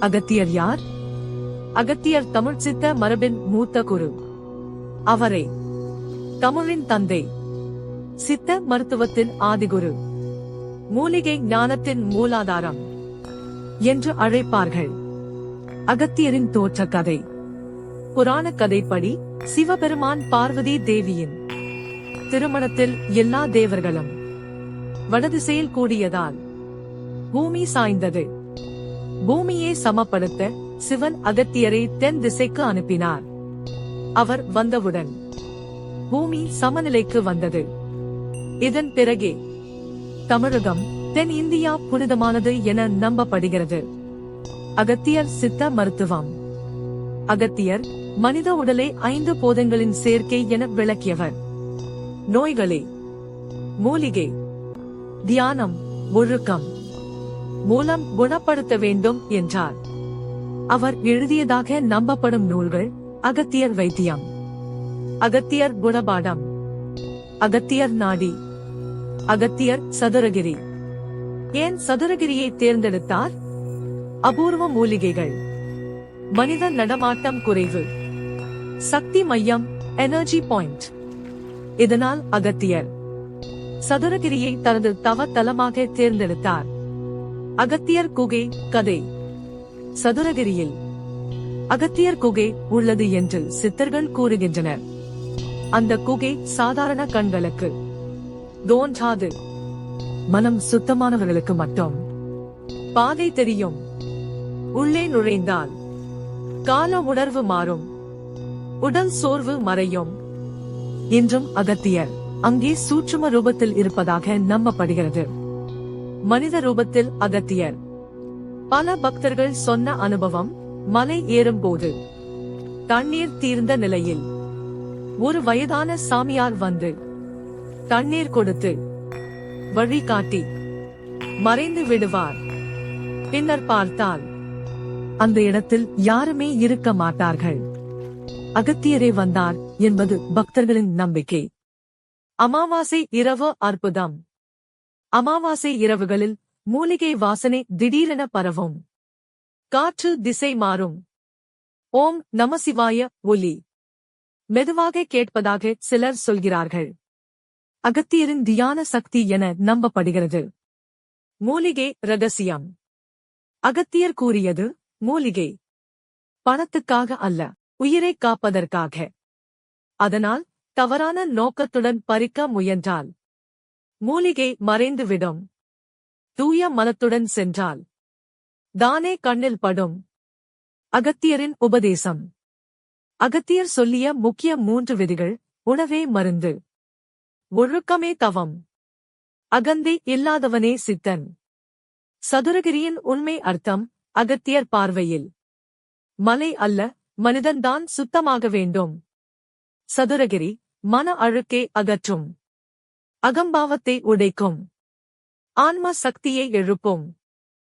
அகத்தியர் யார்? அகத்தியர் தமிழ் சித்த மரபின் மூத்த குரு. அவரே. தமிழின் தந்தை. சித்த மருத்துவத்தின் ஆதிகுரு. மூலிகை ஞானத்தின் மூலாதாரம். என்று அழைப்பார்கள். அகத்தியரின் தோற்ற கதை புராண கதைப்படி சிவபெருமான் பார்வதி தேவியின் திருமணத்தில் எல்லா தேவர்களும் வடதிசையில் கூடியதால் பூமி சாய்ந்தது. பூமியை சமப்படுத்த சிவன் அகத்தியரை தென் திசைக்கு அனுப்பினார். அவர் வந்தவுடன் பூமி சமநிலைக்கு வந்தது. இதன் பிறகே தமிழகம் தென் இந்தியா புனிதமானது என நம்பப்படுகிறது. அகத்தியர் சித்த மருத்துவம். அகத்தியர் மனித உடலை ஐந்து போதங்களின் சேர்க்கை என விளக்கியவர். நோய்களே. மூலிகை. தியானம். ஒழுக்கம். மூலம் குணப்படுத்த வேண்டும் என்றார். அவர் எழுதியதாக நம்பப்படும் நூல்கள் அகத்தியர் வைத்தியம் அகத்தியர் குணபாடம் அகத்தியர் நாடி அகத்தியர் சதுரகிரி. ஏன் சதுரகிரியை தேர்ந்தெடுத்தார்? அபூர்வ மூலிகைகள் மனித நடமாட்டம் குறைவு சக்தி மையம் எனர்ஜி பாயிண்ட் இதனால் அகத்தியர் சதுரகிரியை தனது தவ தலமாக தேர்ந்தெடுத்தார். அகத்தியர் குகை கதை. சதுரகிரியில். அகத்தியர் குகை உள்ளது என்று சித்தர்கள் கூறுகின்றனர். அந்த குகை சாதாரண கண்களுக்கு. தோன்றாது. மனம் சுத்தமானவர்களுக்கு மட்டும். பாதை தெரியும். உள்ளே நுழைந்தால். கால உணர்வு மாறும். உடல் சோர்வு மறையும். இன்றும் அகத்தியர் அங்கே சூட்சும ரூபத்தில் இருப்பதாக நம்பப்படுகிறது. மனித ரூபத்தில் அகத்தியர். பல பக்தர்கள் சொன்ன அனுபவம் மலை ஏறும்போது தண்ணீர் தீர்ந்த நிலையில் ஒரு வயதான சாமியார் வந்து தண்ணீர் கொடுத்து வழிகாட்டி மறைந்து விடுவார். பின்னர் பார்த்தால் அந்த இடத்தில் யாருமே இருக்க மாட்டார்கள். அகத்தியரே வந்தார் என்பது பக்தர்களின் நம்பிக்கை. அமாவாசை இரவு அற்புதம். அமாவாசை இரவுகளில் மூலிகை வாசனை திடீரென பரவும். காற்று திசை மாறும். ஓம் நமசிவாய ஒலி. மெதுவாக கேட்பதாக சிலர் சொல்கிறார்கள். அகத்தியரின் தியான சக்தி என நம்பப்படுகிறது. மூலிகை ரகசியம். அகத்தியர் கூறியது மூலிகை. பணத்துக்காக அல்ல உயிரை காப்பதற்காக. அதனால் தவறான நோக்கத்துடன் பறிக்க முயன்றால் மூலிகை மறைந்துவிடும். தூய மனத்துடன் சென்றால் தானே கண்ணில் படும். அகத்தியரின் உபதேசம். அகத்தியர் சொல்லிய முக்கிய மூன்று விதிகள் உணவே மருந்து. ஒழுக்கமே தவம். அகந்தி இல்லாதவனே சித்தன். சதுரகிரியின் உண்மை அர்த்தம் அகத்தியர் பார்வையில். மலை அல்ல மனிதன்தான் சுத்தமாக வேண்டும். சதுரகிரி மன அழுக்கே அகற்றும். அகம்பாவத்தை உடைக்கும். ஆன்ம சக்தியை எழுப்பும்.